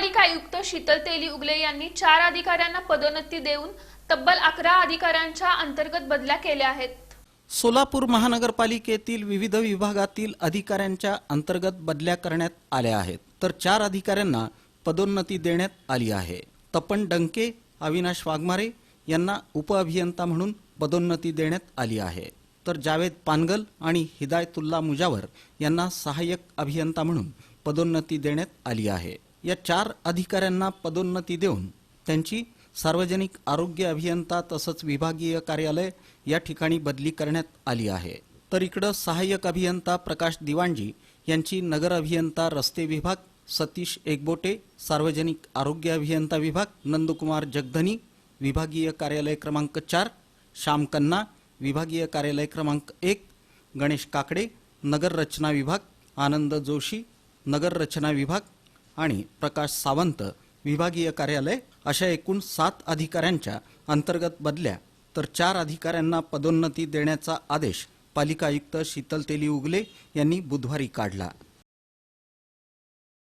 आयुक्त शीतल तेली उगले यांनी चार अधिकाऱ्यांना पदोन्नती देऊन तब्बल अकरा अधिकाऱ्यांच्या अंतर्गत बदल्या केल्या आहेत. सोलापूर महानगरपालिकेतील विविध विभागातील अधिकाऱ्यांच्या अंतर्गत बदल्या करण्यात आल्या आहेत. तर चार अधिकाऱ्यांना पदोन्नती देण्यात आली आहे. तपन डंके अविनाश वाघमारे यांना उपअभियंता म्हणून पदोन्नती देण्यात आली आहे. तर जावेद पानगल आणि हिदायतुल्ला मुजावर यांना सहाय्यक अभियंता म्हणून पदोन्नती देण्यात आली आहे. या चार अधिकाऱ्यांना पदोन्नती देऊन त्यांची सार्वजनिक आरोग्य अभियंता तसंच विभागीय कार्यालय या ठिकाणी बदली करण्यात आली आहे. तर इकडं सहाय्यक अभियंता प्रकाश दिवाणजी यांची नगर अभियंता रस्ते विभाग सतीश एकबोटे सार्वजनिक आरोग्य अभियंता विभाग नंदकुमार जगधनी विभागीय कार्यालय क्रमांक चार श्याम कन्ना विभागीय कार्यालय क्रमांक एक गणेश काकडे नगर रचना विभाग आनंद जोशी नगर रचना विभाग आणि प्रकाश सावंत विभागीय कार्यालय अशा एकूण सात अधिकाऱ्यांच्या अंतर्गत बदल्या. तर चार अधिकाऱ्यांना पदोन्नती देण्याचा आदेश पालिका आयुक्त शीतल तेली उगले यांनी बुधवारी काढला.